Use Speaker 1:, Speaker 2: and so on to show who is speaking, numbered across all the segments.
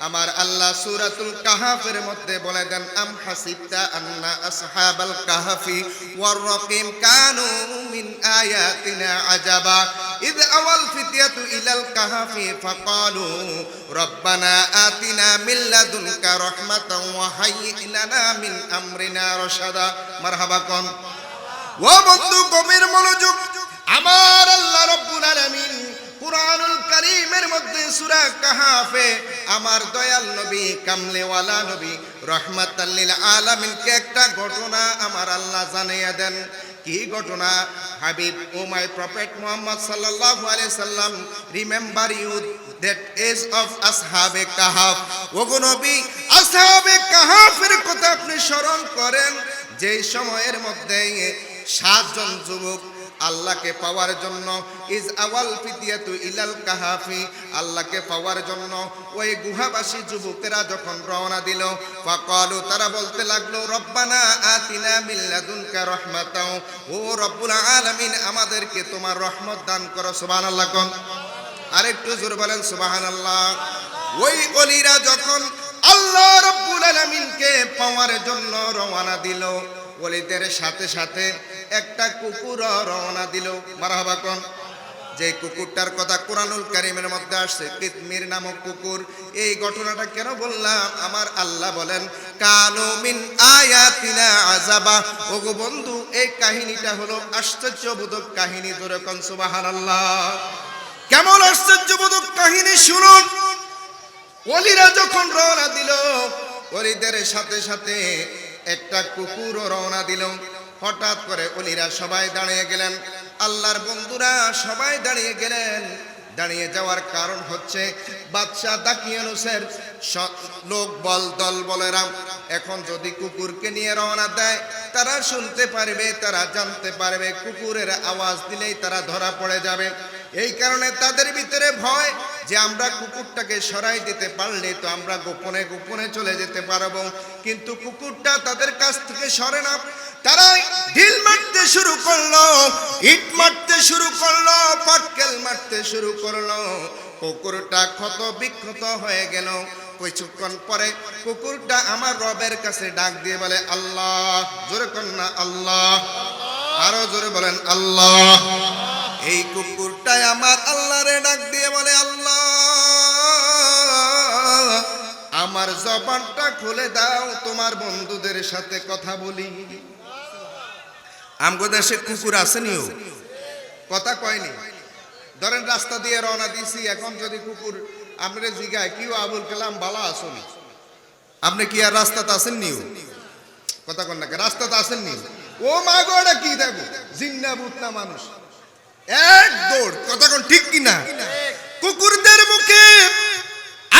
Speaker 1: আমার আল্লাহ সূরাতুল কাহাফের মধ্যে বলে দেন আম হাসিবতা আন্না আসহাবাল কাহাফি ওয়ার রাকিম কানু মিন আয়াতিনা আজাবা إذ أوى الفتية إلى الكهف فقالوا ربنا آتنا من لدنك رحمة وهيئ لنا من أمرنا رشدا مرحبا كم ও বন্ধু গভীর মনোযোগ আমার আল্লাহ রব্বুল আলামিন কুরআনুল কারীমের মধ্যে সূরা কাহাফে আমার দয়াল নবী, কামলেওয়ালা নবী, রহমাতাল লিল আলামিনকে একটা ঘটনা আমার আল্লাহ জানিয়ে দেন। কি ঘটনা? হাবিব, ও মাই প্রফেট মুহাম্মদ সাল্লাল্লাহু আলাইহি সাল্লাম, remember you that age of আসহাবে কাহাফ। ওগো নবী, আসহাবে কাহাফের কথা আপনি স্মরণ করেন, যেই সময়ের মধ্যে সাতজন যুবক আল্লাহকে পাওয়ার জন্য, ইজ আওয়াল ফিতিয়াতু ইলাল কাহাফি আল্লাহকে পাওয়ার জন্য ওই গুহাবাসী যুবকেরা যখন রওনা দিল, ফাকালু তারা বলতে লাগল, রব্বানা আতিনা মিল্লাদুনকা রহমাতাও ও রব্বুল আলামিন, আমাদেরকে তোমার রহমত দান করো সুবহানাল্লাহ কোন। আরেকটু জোর বলেন, সুবহানাল্লাহ। ওই অলিরা যখন আল্লাহ রব্বুল আলামিনকে পাওয়ার জন্য রওনা দিল ওলিদের সাথে সাথে একটা কুকুর রওনা দিল। মারহাবা কোন? যে কুকুরটার কথা কোরআনুল কারিমের মধ্যে আসছে, কিতমির নামক কুকুর। এই ঘটনাটা কেন বললাম? আমার আল্লাহ বলেন কানু মিন আয়াতিনা আজাবা ওগো বন্ধু, এই কাহিনীটা হলো আশ্চর্যবোধক কাহিনী ধরে কোন? সুবহানাল্লাহ। কেমন আশ্চর্যবোধক কাহিনী শুনুন। ওলিরা যখন রওনা দিল, ওলিদের সাথে সাথে একটা কুকুরও রওনা দিল। হঠাৎ করে অলিরা সবাই দাঁড়িয়ে গেলেন। আল্লাহর বন্ধুরা সবাই দাঁড়িয়ে গেলেন। দাঁড়িয়ে যাওয়ার কারণ হচ্ছে বাদশাহ দাকিয়ানুসের লোক বল, দল বলেরাম এখন যদি কুকুরকে নিয়ে রওনা দেয়, তারা শুনতে পারবে, তারা জানতে পারবে, কুকুরের আওয়াজ দিলেই তারা ধরা পড়ে যাবে। এই কারণে তাদের ভিতরে ভয় যে আমরা কুকুরটাকে সরাই দিতে পারলে তো আমরা গোপনে গোপনে চলে যেতে পারব। কিন্তু কুকুরটা তাদের কাছ থেকে সরে না। তারা ঢিল মারতে শুরু করল, ইট মারতে শুরু করল, পাটকেল মারতে শুরু করল। কুকুরটা ক্ষত বিক্ষত হয়ে গেল। কিছুক্ষণ পরে কুকুরটা আমার রবের কাছে ডাক দিয়ে বলে, আল্লাহ, জোরে কন্যা, আল্লাহ। আরও জোরে বলেন, আল্লাহ। এই কুকুরটাই আমার আল্লাহরে ডাক দিয়ে বলে, আল্লাহ, আমার জবানটা খুলে দাও, তোমার বন্ধুদের সাথে কথা বলি। আমগো দেশে কুকুর আসেনিও। কথা কয়নি? ধরেন রাস্তা দিয়ে রওনা দিছি, এখন যদি কুকুর আমরা জিগায়, কিও আবুল কালাম বালা আসনি? আপনি কি আর রাস্তাতে আসেন নিও কথা কন নাকি রাস্তাতে আসেন নি ও মা কি দেখো? জিন্না বুতনা মানুষ। এক দৌড়। কথা কোন ঠিক কিনা? কুকুরদের মুখে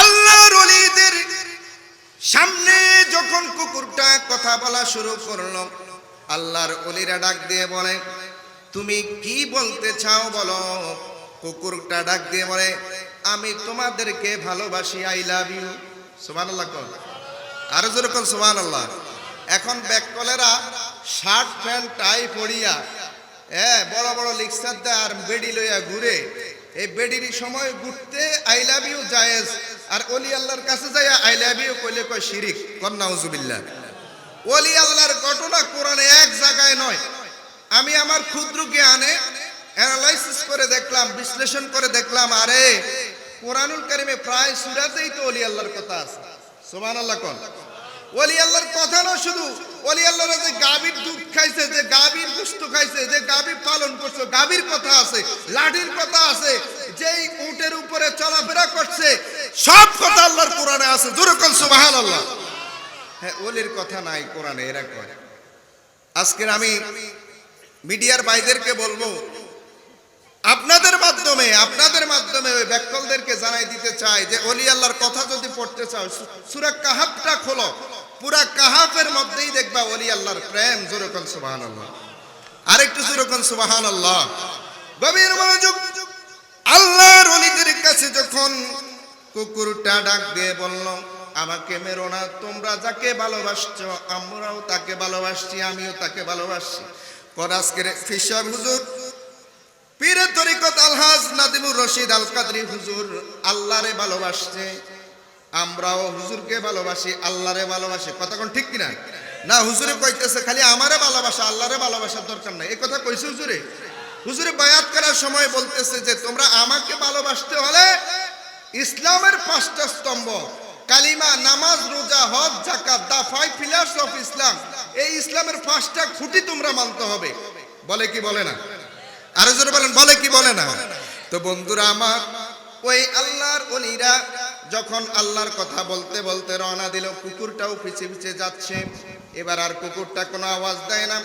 Speaker 1: আল্লাহর ওলিদের সামনে যখন কুকুরটা কথা বলা শুরু করল, আল্লাহর ওলিরা ডাক দিয়ে বলে, তুমি কি বলতে চাও বলো? কুকুরটা ডাক দিয়ে বলে, আমি তোমাদেরকে ভালোবাসি আই লাভ ইউ সুবহানাল্লাহ কোন আরও যেরকম সুবহানাল্লাহ। এখন ব্যাককলেরা শার্ট প্যান্ট, টাই পরিয়া হ্যাঁ বড় বড় লিক্সার দেয় আর বেডি লইয়া ঘুরে। এই বেডির সময় ঘুরতে আই লাভ ইউ জায়েজ। আর অলি আল্লাহর কাছে যাইয়া আই লাভ ইউ কইলে কয় শিরিক কন্যা উজুবিল্লাহ অলি আল্লাহর ঘটনা কোরআনে এক জায়গায় নয়। আমি আমার ক্ষুদ্র জ্ঞানে অ্যানালাইসিস করে দেখলাম, বিশ্লেষণ করে দেখলাম, আরে কোরআনুল কারিমে প্রায় সুরাতেই তো অলি আল্লাহর কথা আছে। সুবহানাল্লাহ কোন। অলি আল্লাহর কথা না শুধু ওলি আল্লাহর যে গাভীর দুধ খাইছে, যে গাভীর গুস্ত খাইছে, যে গাভী পালন করছে, গাভীর কথা আছে, লাঠির কথা আছে, যেই উটের উপরে চলাফেরা করছে, সব কথা আল্লাহর কোরআনে আছে। যেরকম সুবাহান আল্লাহ হ্যাঁ ওলির কথা নাই, কোরআনে এরা আজকের আমি মিডিয়ার ভাইদেরকে বলব, আপনাদের মাধ্যমে আপনাদের মাধ্যমে ওই জানাই দিতে চাই যে অলি আল্লাহর কথা যদি পড়তে চাও সুরা কাহাবটা খোলো। পুরা কাহাফের মধ্যেই দেখবা অলি আল্লাহর প্রেম যেরকম সুবাহান আল্লাহ আরেকটু যেরকম সুবাহান আল্লাহ গভীর মনোযোগ। আল্লাহর অলিদের কাছে যখন কুকুরটা ডাক দিয়ে বলল, আমাকে মেরো না, তোমরা যাকে ভালোবাসছো, আমরাও তাকে ভালোবাসছি, আমিও তাকে ভালোবাসছি। পর আজকের ফিসার হুজুর পীরে তরিকত আলহাজ নাদিমুর রশিদ আল কাদরি হুজুর আল্লাহরে ভালোবাসছে। আমরাও হুজুরকে ভালোবাসি, আল্লাহরে ভালোবাসি। কথা ঠিক কিনা? না, হুজুরে কইতেছে খালি আমারে ভালোবাসা, আল্লাহরে ভালোবাসার দরকার নাই। এই কথা কইছে হুজুরে? হুজুরে বায়াত করার সময় বলতেছে যে, তোমরা আমাকে ভালোবাসতে হলে ইসলামের পাঁচটা স্তম্ভ, কালিমা, নামাজ, রোজা, হজ জাকাত দা ফাইভ অফ ইসলাম, এই ইসলামের পাঁচটা খুঁটি তোমরা মানতে হবে। বলে কি বলে না? আরও জোরে বলেন, বলে কি বলে না? তো বন্ধুরা আমার ওই আল্লাহর অলিরা যখন আল্লাহর কথা বলতে বলতে রওনা দিল, কুকুরটাও পিছে পিছে যাচ্ছে। এবার আর কুকুরটা কোনো আওয়াজ দেয় না।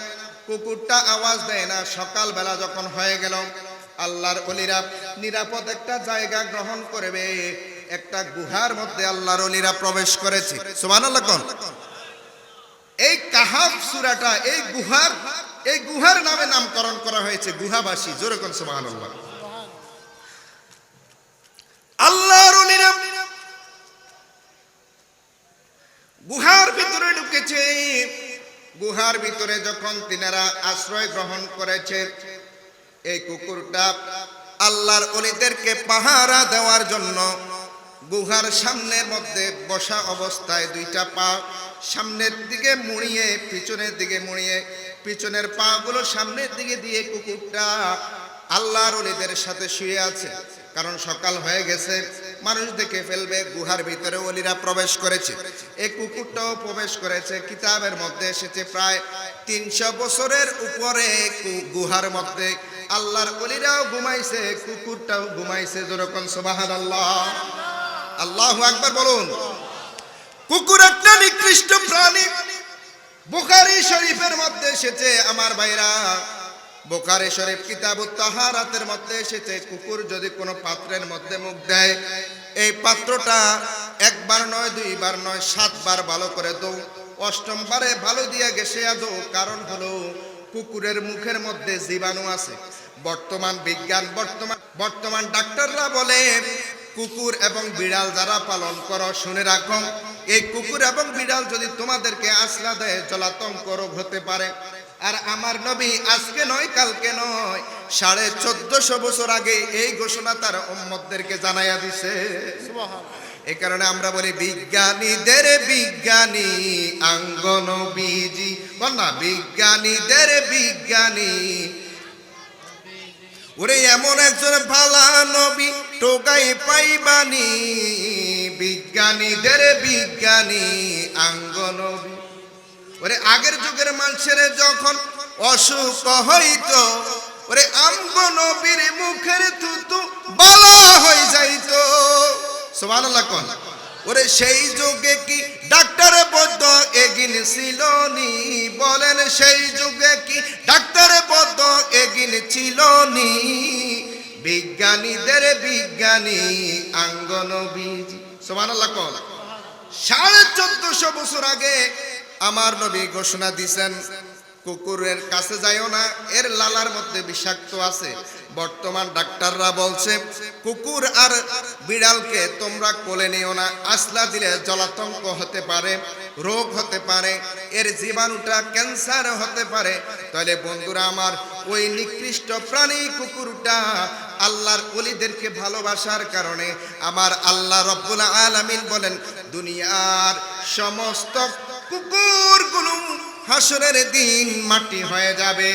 Speaker 1: কুকুরটা আওয়াজ দেয় না। সকালবেলা যখন হয়ে গেল, আল্লাহর অলিরা নিরাপদ একটা জায়গা গ্রহণ করবে। একটা গুহার মধ্যে আল্লাহর অলিরা প্রবেশ করেছে। কোন? এই কাহাফ সুরাটা, এই গুহার এই গুহার নামে নামকরণ করা হয়েছে, গুহাবাসী। জোরে কোন সুবহানাল্লাহ? আল্লাহর অলিরা গুহার ভিতরে ঢুকেছে। গুহার ভিতরে যখন তিনারা আশ্রয় গ্রহণ করেছে, এই কুকুরটা আল্লাহর অলিদেরকে পাহারা দেওয়ার জন্য গুহার সামনের মধ্যে বসা অবস্থায় দুইটা পা সামনের দিকে মুড়িয়ে, পিছনের দিকে মুড়িয়ে, পিছনের পাগুলো সামনের দিকে দিয়ে কুকুরটা আল্লাহর অলিদের সাথে শুয়ে আছে। কারণ সকাল হয়ে গেছে মানুষ দেখে ফেলবে, গুহার ভিতরে অলিরা প্রবেশ করেছে। এই কুকুরটাও প্রবেশ করেছে। কিতাবের মধ্যে এসেছে প্রায় তিনশো বছরের উপরে গুহার মধ্যে। আল্লাহর অলিরাও ঘুমাইছে, কুকুরটাও ঘুমাইছে যেরকম সোবাহান আল্লাহ আল্লাহ একবার বলুন। কুকুর একটা নিকৃষ্ট প্রাণী। বুখারি শরীফের মধ্যে এসেছে, আমার ভাইরা। বোকারে শরীফ কিতাব তাহারাতের মধ্যে এসেছে, কুকুর যদি কোনো পাত্রের মধ্যে মুখ দেয়, এই পাত্রটা একবার নয়, দুইবার নয়, সাতবার ভালো করে দৌ অষ্টমবারে ভালো দিয়ে গেছে আদৌ কারণ হলো কুকুরের মুখের মধ্যে জীবাণু আছে। বর্তমান বিজ্ঞান, বর্তমান বর্তমান ডাক্তাররা বলে, কুকুর এবং বিড়াল যারা পালন করো, শুনে রাখো, এই কুকুর এবং বিড়াল যদি তোমাদেরকে আসলা দেয়, জলাতঙ্ক রোগ হতে পারে। আর আমার নবী আজকে নয় কালকে নয়। সাড়ে চোদ্দশো বছর আগে এই ঘোষণা তার উম্মতদেরকে জানাইয়া দিছে। এ কারণে আমরা বলি বিজ্ঞানীদের বিজ্ঞানী আঙ্গন বিজি। বল না বিজ্ঞানীদের বিজ্ঞানী। ওরে এমন একজন ভালা নবী টোকাই পাইবানি। বিজ্ঞানীদের বিজ্ঞানী আঙ্গ নবী ওরে আগের যুগের মানুষের যখন অসুখ হইতো, ওরে আঙ্গ নবীর মুখের থুতু বালা হয়ে যাইতো। সুবহানাল্লাহ কোন। ওরে সেই যুগে কি ডাক্তার বদ্ধ এগিন ছিল নি? বলেন সেই যুগে কি ডাক্তার বদ্ধ এগিন ছিল নি? বিজ্ঞানীদের বিজ্ঞানী আঙ্গন বীজ কোন। সাড়ে চোদ্দশো বছর আগে আমার নবী ঘোষণা দিছেন, কুকুরের কাছে যাইও না, এর লালার মধ্যে বিষাক্ত আছে। বর্তমান ডাক্তাররা বলছে, কুকুর আর বিড়ালকে তোমরা কোলে নিও না আসলা দিলে জলাতঙ্ক হতে পারে, রোগ হতে পারে, এর জীবাণুটা ক্যান্সার হতে পারে। তাহলে বন্ধুরা আমার, ওই নিকৃষ্ট প্রাণী কুকুরটা আল্লাহর অলিদেরকে ভালোবাসার কারণে আমার আল্লাহ রব্বুল আলামিন বলেন, দুনিয়ার সমস্ত কুকুরগুলো হাসরের দিন মাটি হয়ে যাবে।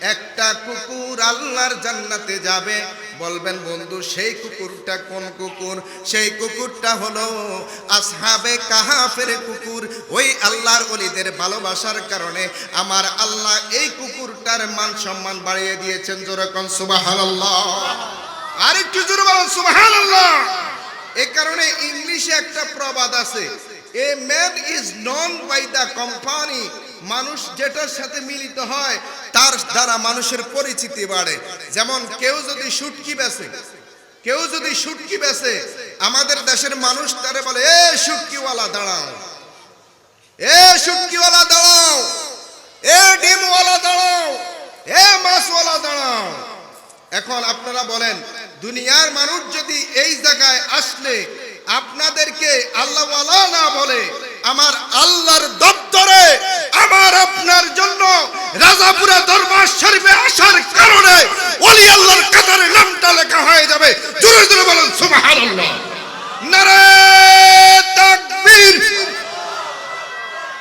Speaker 1: একটা কুকুর আল্লাহর জান্নাতে যাবে। বলবেন, বন্ধু, সেই কুকুরটা কোন কুকুর? সেই কুকুরটা হলো আসহাবে কাহাফের কুকুর। ওই আল্লাহর অলিদের ভালোবাসার কারণে আমার আল্লাহ এই কুকুরটার মান সম্মান বাড়িয়ে দিয়েছেন যেরকম সুবহানাল্লাহ। আর একটু জোরে বলুন, সুবহানাল্লাহ! এ কারণে ইংলিশে একটা প্রবাদ আছে a man is known by the company মানুষ যেটার সাথে মিলিত হয়, তার দ্বারা মানুষের পরিচিতি বাড়ে। যেমন কেউ যদি সুটকি বেছে, কেউ যদি সুটকি বেছে, আমাদের দেশের মানুষ তারে বলে, এ সুটকিওয়ালা দাঁড়াও। এ সুটকিওয়ালা দাঁড়াও। এ ডিমওয়ালা, দাঁড়াও। এ মাছওয়ালা, দাঁড়াও। এখন আপনারা বলেন, দুনিয়ার মানুষ যদি এই জায়গায় আসলে আপনাদেরকে আল্লাহওয়ালা না বলে আমার আল্লাহর দপ্তরে, আমার আপনার জন্য রাজাপুরা দরবার শরীফে আসার কারণে ওলি আল্লাহর কাতারে নামটা লেখা হয়ে যাবে। জোরে জোরে বলেন, সুবহানাল্লাহ। নারে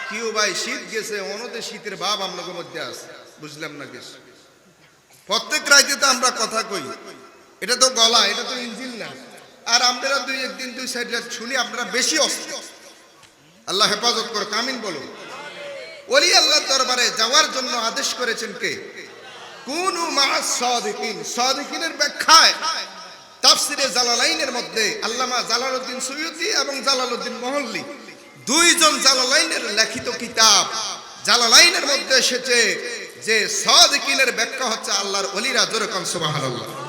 Speaker 1: কিউ ভাই, শীত গেছে, অনতে শীতের ভাব আমলোকের মধ্যে আছে, বুঝলাম না কিছু প্রত্যেক রাইতে তো আমরা কথা কই। এটা তো গলা, এটা তো ইঞ্জিন না। আর আমরা দুই একদিন দুই সাইড শুনি আপনারা বেশি অস্ত্র আল্লাহ হেফাজত করো কামিন বলো ওলি আল্লাহ দরবারে যাওয়ার জন্য আদেশ করেছেন কে? কোন সাদিকিন। ব্যাখ্যায়, তাফসিরে জালালাইনের মধ্যে আল্লামা জালালউদ্দিন সৈয়দি এবং জালালউদ্দিন মহল্লি দুইজন জালালাইনের লিখিত কিতাব জালালাইনের মধ্যে এসেছে যে সাদিকিনের ব্যাখ্যা হচ্ছে আল্লাহর ওলিরা যেরকম সুবহানাল্লাহ।